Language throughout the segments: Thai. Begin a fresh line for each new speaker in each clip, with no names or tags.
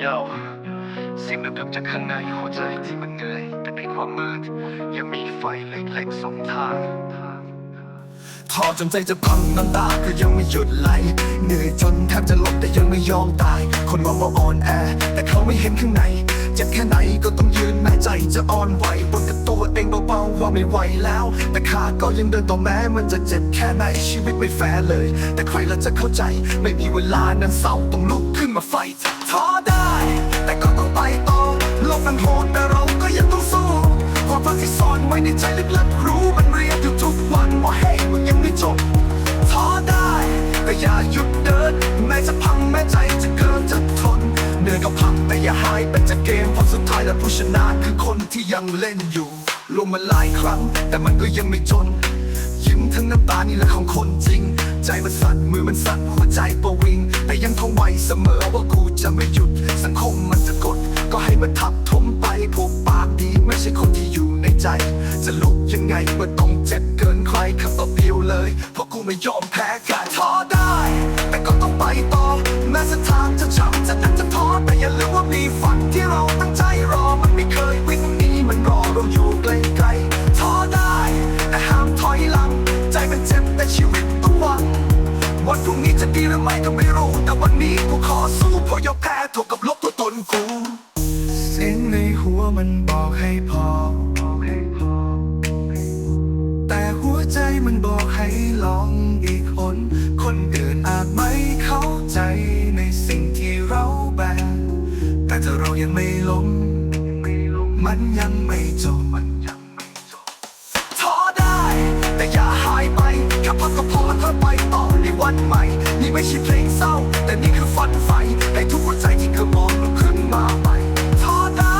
โยเสียงดึกๆจากข้างในหัวใจที่มันเหนื่อยแต่ในความมืดยังมีไฟเล็กๆสองทาง
ทอจนใจจะพังน้ำตาก็ยังไม่หยุดไหลเหนื่อยจนแทบจะหลบแต่ยังไม่ยอมตาย คนมองว่าอ่อนแอ แต่เขาไม่เห็นข้างในเจ็บแค่ไหนก็ต้องยืนแม้ใจจะอ่อนไหวบนกับตัวเองเบาๆว่าไม่ไหวแล้ว แต่ขาก็ยังเดินต่อแม้มันจะเจ็บแค่ไหนชีวิตไม่แฟร์เลย แต่ใครละจะเข้าใจ ไม่มีเวลานั้นเศร้าต้องลุกขึ้นมาไฟท์ท้อได้ อย่าหายเป็นจากเกมเพราะสุดท้ายแล้วผู้ชนะคือคนที่ยังเล่นอยู่ลงมาหลายครั้ง แต่มันก็ยังไม่จน ยิ้มทั้งน้ำตานี่แหละของคนจริง ใจมันสั่นมือมันสั่นหัวใจประวิง แต่ยังท่องไว้เสมอว่ากูจะไม่หยุด สังคมมันจะกด ก็ให้มันทับถมไปพวกปากดีไม่ใช่คนที่อยู่ในใจ จะลุกยังไงเมื่อต้องเจ็บเกินใครคำตอบเดียวเลย เพราะกูไม่ยอมแพ้การท้อได้ แต่ก็ต้องไปต่อ มีฝันที่เราตั้งใจรอมันไม่เคยวิ่งหนีมันรอเราอยู่ไกลๆท้อได้แต่ห้ามถอยหลัง ใจมันเจ็บแต่ชีวิตต้องหวังวันพรุ่งนี้จะดีหรือไม่ก็ไม่รู้ แต่วันนี้กูขอสู้เพราะยอมแพ้เท่ากับลบตัวตนกูเสียงในหัวมันบอกให้พอ แต่หัวใจมันบอกให้ลอง ยังไม่ล้มมันยังไม่จบมันยังไม่จบท้อได้ แต่อย่าหายไปแค่พักก็พอเธอไปต่อในวันใหม่ นี่ไม่ใช่เพลงเศร้า แต่นี่คือฝันใฝ่ให้ทุกหัวใจที่เคยมองลุกขึ้นมาใหม่ท้อได้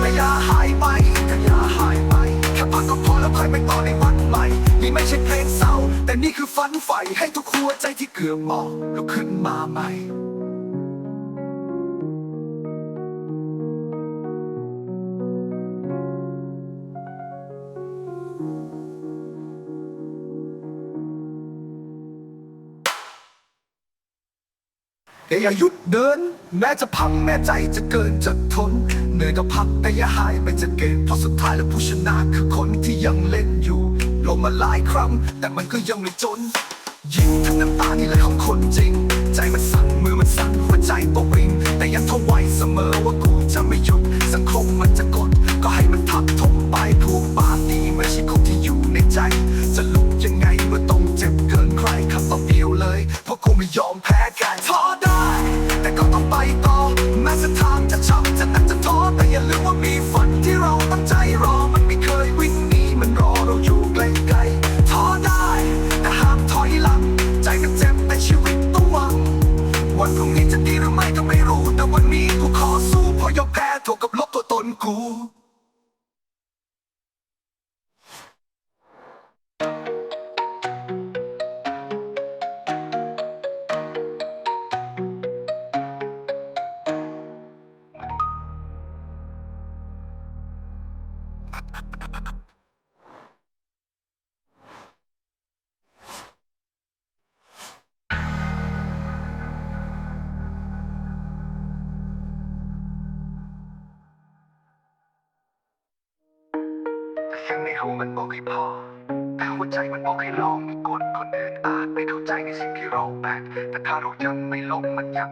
แต่อย่าหายไปแต่อย่าหายไปแค่พักก็พอแล้วค่อยไปต่อในวันใหม่ นี่ไม่ใช่เพลงเศร้า แต่นี่คือฝันใฝ่ให้ทุกหัวใจที่เกือบมองลุกขึ้นมาใหม่ แต่อย่าหยุดเดิน แม้จะพังแม้ใจจะเกินจะทนเหนื่อยก็พักแต่อย่าหายไปจากเกมเพราะสุดท้ายแล้วผู้ชนะคือคนที่ยังเล่นอยู่ลงมาหลายครั้ง แต่มันก็ยังไม่จน ยิ้มทั้งน้ำตานี่แหละของคนจริง ใจมันสั่นมือมันสั่นหัวใจปวิง แต่ยังทนไหวเสมอว่ากูจะไม่หยุดสังคมมันจะกด ก็ให้มันทับถมไปผูกปากดีไม่ใช่คนที่อยู่ในใจ จะลุกยังไงเมื่อต้องเจ็บเกินใครคำตอบเดียวเลย เพราะกูไม่ยอมแพ้การท้อได้ ไม่รู้มันบอกให้พอแต่หัวใจมันบอกให้ลองคนคนอื่นอาจไม่เข้าใจในสิ่งที่เราแบกแต่ถ้าเรายังไม่ลงมันยัง